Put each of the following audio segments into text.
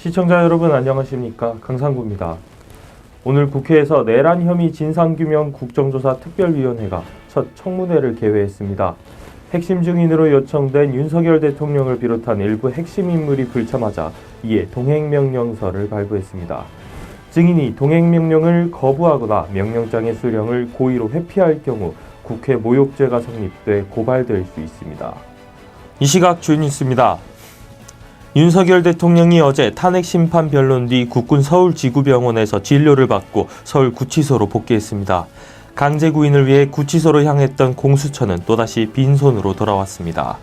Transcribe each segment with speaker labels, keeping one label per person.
Speaker 1: 시청자 여러분 안녕하십니까 강상구입니다. 오늘 국회에서 내란 혐의 진상규명 국정조사 특별위원회가 첫 청문회를 개회했습니다. 핵심 증인으로 요청된 윤석열 대통령을 비롯한 일부 핵심 인물이 불참하자 이에 동행명령서를 발부했습니다. 증인이 동행명령을 거부하거나 명령장의 수령을 고의로 회피할 경우 국회 모욕죄가 성립돼 고발될 수 있습니다. 이 시각 주인있습니다. 윤석열 대통령이 어제 탄핵 심판 변론 뒤 국군 서울지구병원에서 진료를 받고 서울 구치소로 복귀했습니다. 강제 구인을 위해 구치소로 향했던 공수처는 또다시 빈손으로 돌아왔습니다.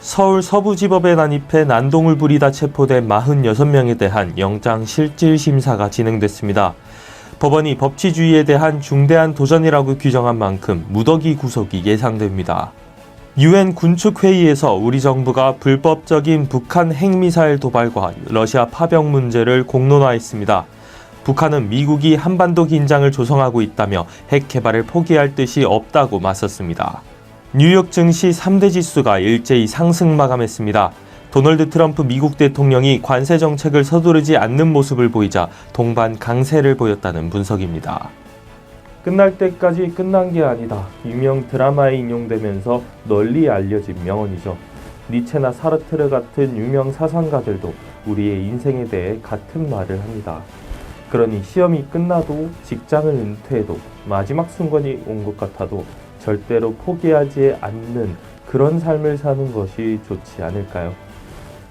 Speaker 1: 서울 서부지법에 난입해 난동을 부리다 체포된 46명에 대한 영장 실질 심사가 진행됐습니다. 법원이 법치주의에 대한 중대한 도전이라고 규정한 만큼 무더기 구속이 예상됩니다. 유엔 군축 회의에서 우리 정부가 불법적인 북한 핵미사일 도발과 러시아 파병 문제를 공론화했습니다. 북한은 미국이 한반도 긴장을 조성하고 있다며 핵 개발을 포기할 뜻이 없다고 맞섰습니다. 뉴욕 증시 3대 지수가 일제히 상승 마감했습니다. 도널드 트럼프 미국 대통령이 관세 정책을 서두르지 않는 모습을 보이자 동반 강세를 보였다는 분석입니다. 끝날 때까지 끝난 게 아니다. 유명 드라마에 인용되면서 널리 알려진 명언이죠. 니체나 사르트르 같은 유명 사상가들도 우리의 인생에 대해 같은 말을 합니다. 그러니 시험이 끝나도 직장을 은퇴해도 마지막 순간이 온 것 같아도 절대로 포기하지 않는 그런 삶을 사는 것이 좋지 않을까요?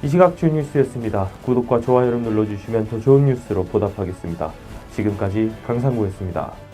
Speaker 1: 이 시각 주 뉴스였습니다. 구독과 좋아요를 눌러주시면 더 좋은 뉴스로 보답하겠습니다. 지금까지 강상구였습니다.